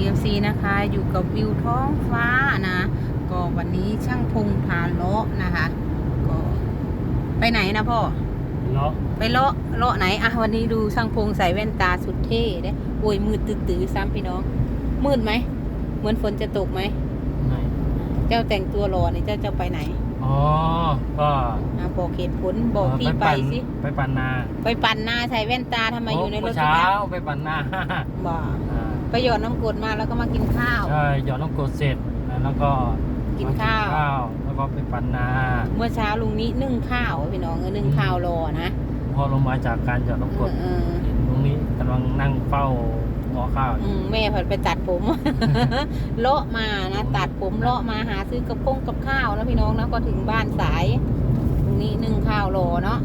ดีเอฟซีนะคะ อยู่กับวิวท้องฟ้านะ ก็วันนี้ช่างพงพาเลาะนะคะ ก็ไปไหนนะพ่อเนาะไปเลาะเลาะไหนอะวันนี้ดูช่างพงใส่แว่นตาสุดเท่เด้โอ้ยมืดตื้อๆซ้ำพี่น้อง มืดไหม เหมือนฝนจะตกไหมไหนเจ้าแต่งตัวรอนี่เจ้าจะไปไหนอ๋อก็อะบอกเหตุผลบอกที่ไปปั่นสิ ไปปั่นนา ไปปั่นหน้าใส่แว่นตาทำไมอยู่ในรถเมื่เช้าไปปั่นนาบ่อ่า ไปหยอดน้ำกรดมาแล้วก็มากินข้าว ใช่หยอดน้ำกรดเสร็จแล้วก็กินข้าวมข้าวแล้วก็ไปปั่นนา เมื่อเช้าลุงนี้นึ่งข้าวพี่น้องเออนึ่งข้าวรอนะ พอลงมาจากการหยอดน้ำกรดเออเห็นตรงนี้กำลังนั่งเฝ้าหม้อข้าวอืมแม่ผัดไปตัดผมเลาะมานะตัดผมเลาะมาหาซื้อกระพงกับข้าวนะพี่น้องนะก็ถึงบ้านสายตรงนี้นึ่งข้าวรอเนาะ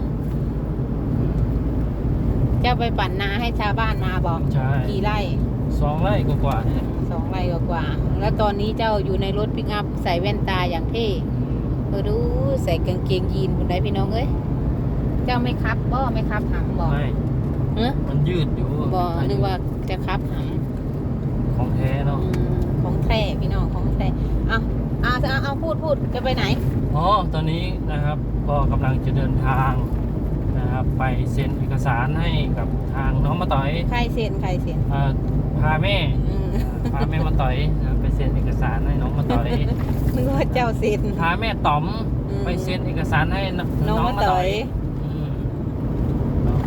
เจ้าไปปั่นนาให้ชาวบ้านนาบอกใช่กี่ไร่ สองไร่กว่าๆเนี่ยสองไร่กว่าๆแล้วตอนนี้เจ้าอยู่ในรถปิกอัพใส่แว่นตาอย่างเท่เออดูใส่กางเกงยีนบนไดพี่น้องเอ้ยเจ้าไม่ครับบ่ไม่ครับหำบอกไม่เอ้อมันยืดอยู่บ่นึกว่าจะครับหำของแท้เนาะอืมของแท้พี่น้องของแท้เอาเอาเอาเอาพูดพูดจะไปไหนอ๋อตอนนี้นะครับก็กำลังจะเดินทางนะครับไปเซ็นเอกสารให้กับทางน้องมาต่อยใครเซ็นใครเซ็นเอ่อพาแม่อืมพาแม่มาต่อยนะไปเซ็นเอกสารให้น้องมาต่อยนึกว่าเจ้าเซ็นพาแม่ต๋อมอืมไปเซ็นเอกสารให้นน้องมาต่อยอืม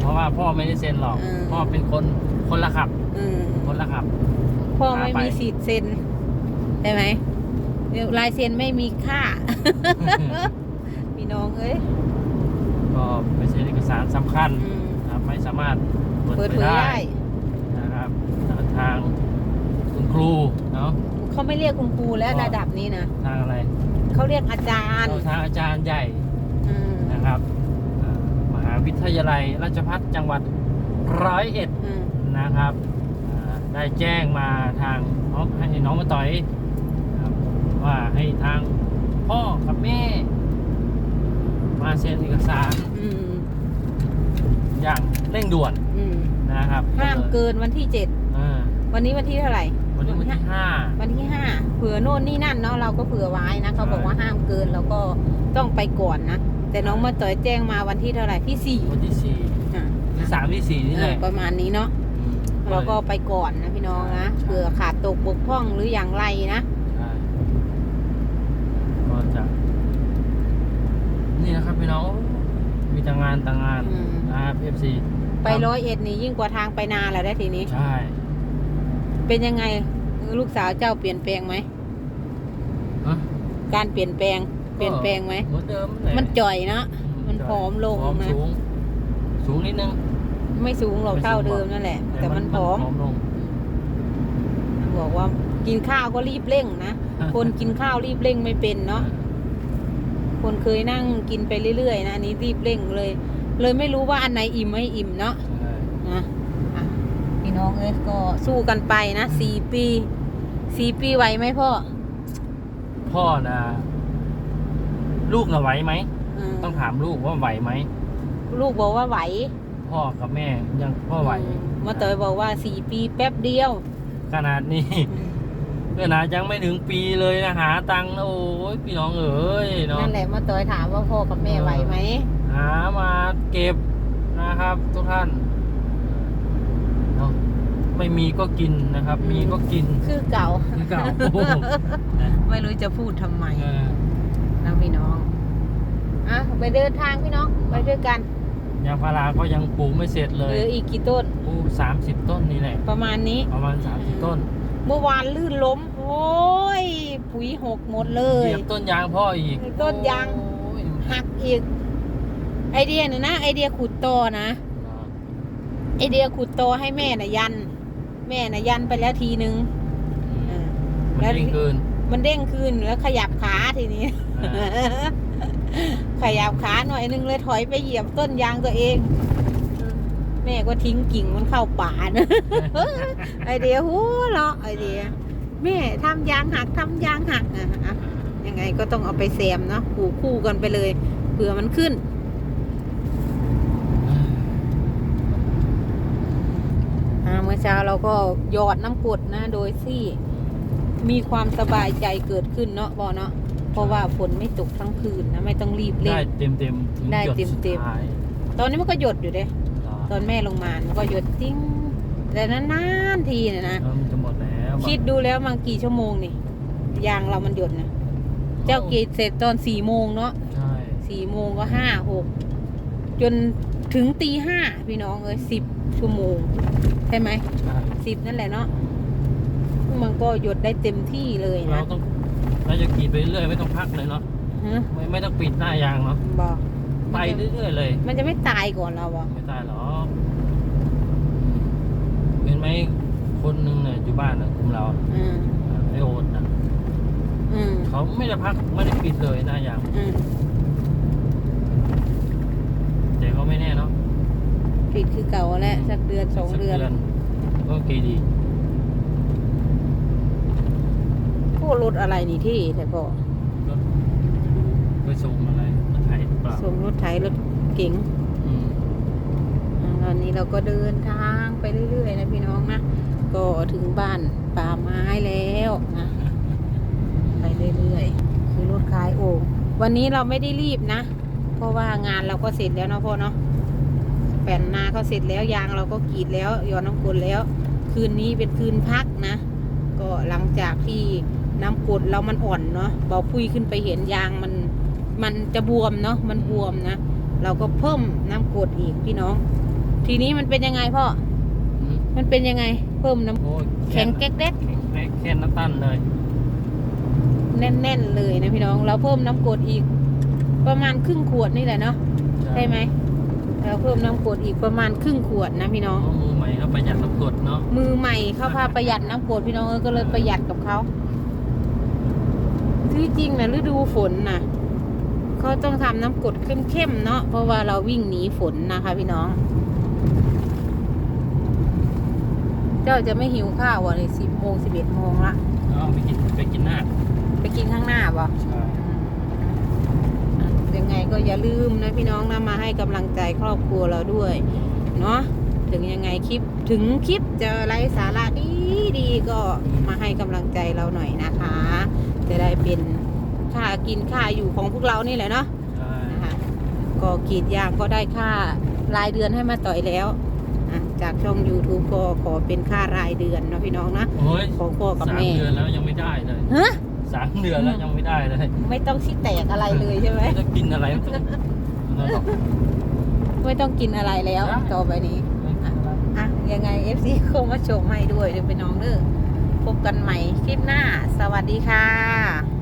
เพราะว่าพ่อไม่ได้เซ็นหรอกอืมพ่อเป็นคนคนละขับอืมคนละขับ พ่อไม่พาไปมีสิทธิ์เซ็นใช่ไหมเดี๋ยวลายเซ็นไม่มีค่าพี่น้องเอ้ยก็ไปเซ็นเอกสารสำคัญอืมนะครับไม่สามารถเปิดเปิดเผเผยยได้ ได้ นะครับทางคุณค รูเนาะเขาไม่เรียกคุณครูแล้วก็ระดับนี้นะทางอะไรเขาเรียกอาจารย์ทางอาจารย์ใหญ่อืมนะครับอ่ามหาวิทยาลัยราชภัฏจังหวัดร้อยเอ็ดอืมนะครับอ่าได้แจ้งมาทางน้องให้น้องมาต่อยนะครับว่าให้ทางพ่อกับแม่ มาเซ็นเอกสารอืมอย่างเร่งด่วนอืมนะครับห้ามเกินวันที่เจ็ดอ่าวันนี้วันที่เท่าไหร่ วันนี้วันที่ห้าวันที่ห้าเผื่อโน่นนี่นั่นเนาะเราก็เผื่อไว้นะเขาใช่บอกว่าห้ามเกินเราก็ต้องไปก่อนนะแต่น้องมาต่อยแจ้งมาวันที่เท่าไหร่ที่สี่วันที่สี่อะที่สามที่สี่นี่เอแหอละประมาณนี้เนาะอืมเราก็ไปก่อนนะพี่น้องนะใช่เผื่อขาดตกบกพร่องหรืออย่างไรนะใช่ก็จะนี่นะครับพี่น้องมีต่างงานต่างงานอืมนะครับ FC ไปร้อยเอ็ดนี่ยิ่งกว่าทางไปนาแล้วได้ทีนี้ใช่ เป็นยังไงลูกสาวเจ้าเปลี่ยนแปลงไหม ฮะการเปลี่ยนแปลง เปลี่ยนแปลงไหม เหมือนเดิมแหละมันจ่อยเนาะมันผอมลงผอมนะ สูง สูงนิดนึงไม่สูงหรอกเท่าเดิมนั่นแหละ แต่มันผอมผอม ลง บอกว่ากินข้าวก็รีบเร่งนะ คนกินข้าวรีบเร่งไม่เป็นเนาะ คนเคยนั่งกินไปเรื่อยๆนะอันนี้รีบเร่งเลย เลยไม่รู้ว่าอันไหนอิ่มไม่อิ่มเนาะ ใช่นะอะพี่ น้องเอ้ยก็สู้กันไปนะสี่ปีสี่ปีไหวไหมพ่อพ่อนะลูกน่ะไหวไหมมต้องถามลูกว่าไหวไหม ลูกบอกว่าไหวพ่อกับแม่ยังพ่อไหว อืมมาเตยบอกว่าสี่ปีแป๊บเดียว ขนาดนี้ ขนาดยังไม่ถึงปีเลยนะหาตังค์นะโอ้ยพี่น้องเอ๋ยเนาะนั่นแหละมาเตยถามว่าพ่อกับแม่ไหวไหม หามาเก็บนะครับ ทุกท่านเนาะ ไม่มีก็กินนะครับ มีก็กินคือเก่าคือเก่าโอ้โหนะไม่รู้จะพูดทำไมเออนะพี่น้องอะไปเดินทางพี่น้องไปด้วยกันยางพาราก็ยังปลูกไม่เสร็จเลเหยลืออีกกี่ต้นปลูกสามสิบต้นนี่แหละ ประมาณนี้ประมาณสามสิบต้น เมื่อวานลื่นล้ม โอ้ยปุ๋ยหกหมดเลเหยยียบต้นยางพ่ออีก ต้นยางโอ้ยหักอีก ไอเดียน่ะนะไอเดียขุดโตอนะไอเดียขุดโตอให้แม่น่ะยัน แม่น่ะยันไปแล้วทีนึงอืมแล้มันวยิ่งเกิน มันเด้งขึ้นแล้วขยับขาทีนี้อ่าขยับขาหน่อยนึงเลยถอยไปเหยียบต้นยางตัวเอง แม่ก็ทิ้งกิ่งมันเข้าป่านะ ไอเดียหัวเราะไอเดีย แม่ทำยางหักทำยางหักอะอะยังไงก็ต้องเอาไปแซมเนาะผูกคู่กันไปเลยเผื่อมันขึ้น อ อ่า เมื่อเช้าเราก็หยอดน้ำกรดนะโดยที่มีความสบายใจเกิดขึ้นเนาะบอเนาะเพราะว่าฝนไม่ตกทั้งคืนนะไม่ต้องรีบเล่ได้นเต็มเต็มๆถึงได้หยดสุดเต็มๆท้ายตอนนี้มันก็หยดอยู่เด้เหรอตอนแม่ลงมามันก็หยดติ้งแต่นานๆทีนะนะเออมันจะหมดแล้วคิดดูแล้วมันกี่ชั่วโมงนี่ยางเรามันหยดนะเจ้ากรีดเสร็จตอนสี่โมงเนาะใช่สี่โมงก็ห้าหกจนถึงตีห้าพี่น้องเอ้ยสิบชั่วโมง ใช่ไหมใช่สิบนั่นแหละเนาะมันก็หยดได้เต็มที่เลยเรานะต้องเราจะกรีดไปเรื่อยๆไม่ต้องพักเลยเนาะฮะไม่ไม่ต้องปิดหน้ายางเนาะบอกไปเรื่อยๆเลยมันจะไม่ตายก่อนเราอะไม่ตายหรอกเห็นไหมคนหนึ่งเนี่ยอยู่บ้านนะกลุ่มเราอืมอ่าไอโอ๊ตนะอืมเขาไม่ได้พักไม่ได้ปิดเลยหน้ายาง อืมแต่ก็ไม่แน่เนาะ ปิดคือเก่าแล้วสักเดือนสองสักเดือน ก็โอเคดีพวกรถอะไรนี่ที่แต่ก็รถไปส่งอะไรรถไถเปล่าส่งรถไถรถเก๋งอืมอ่าตอนนี้เราก็เดินทางไปเรื่อยๆนะพี่น้องนะก็ถึงบ้านป่าไม้แล้วนะไปเรื่อยๆคือรถขายโอ่งวันนี้เราไม่ได้รีบนะ เพราะว่างานเราก็เสร็จแล้วเนาะพ่อเนาะ แผ่นนาก็เสร็จแล้วยางเราก็กรีดแล้วหยอดน้ำกรดแล้ว คืนนี้เป็นคืนพักนะ ก็หลังจากที่น้ำกรดเรามันอ่อนเนาะเบาพุยขึ้นไปเห็นยางมันมันจะบวมเนาะมันบวมนะเราก็เพิ่มน้ำกรดอีกพี่น้อง ทีนี้มันเป็นยังไงพ่ออืมมันเป็นยังไง เพิ่มน้ำโอ้ยแข็งแก๊กเด็กแข็งแก๊กแค่น้ำตั้นเลย แน่นๆเลยนะพี่น้อง เราเพิ่มน้ำกรดอีก ประมาณครึ่งขวดนี่แหละเนาะใช่ไหม เราเพิ่มน้ำกรดอีกประมาณครึ่งขวดนะพี่น้องเอามือใหม่ก็ประหยัดน้ำกรดเนาะมือใหม่เขาพาประหยัดน้ำกรดพี่น้องเออก็เลยประหยัดกับเขาที่จริงนะฤดูฝนนะเขาต้องทำน้ำกรดเข้มๆเนาะเพราะว่าเราวิ่งหนีฝนนะคะพี่น้อง เจ้าจะไม่หิวข้าววันนี้สิบโมงสิบเอ็ดโมงละ เอาไปกินไปกินหน้าไปกินข้างหน้าบ่ใช่อะยังไง ก็อย่าลืมนะพี่น้องนะมาให้กำลังใจครอบครัวเราด้วยเนาะถึงยังไงคลิปถึงคลิปจะไร้สาระดีดีๆก็มาให้กำลังใจเราหน่อยนะคะ จะได้เป็นค่ากินค่าอยู่ของพวกเรานี่แหละเนาะใช่นะคะก็กรีดยางก็ได้ค่ารายเดือนให้มาต่อยแล้วอะจากช่อง YouTube ก็ขอเป็นค่ารายเดือนเนาะพี่น้องนะโอ้ยของพ่อกับสามแม่เดือนแล้วยังไม่ได้เลยฮะ สามเดือนแล้วยังไม่ได้เลยไม่ต้องชิแตกอะไรเลยใช่ไหมจะกินอะไรไม่ต้องนั่นหรอกไม่ต้องกินอะไรแล้วได้ต่อไปนี้อะยังไง FC คงมาชมให้ด้วยเดี๋ยวไปน้องเด้อพบกันใหม่คลิปหน้า สวัสดีค่ะ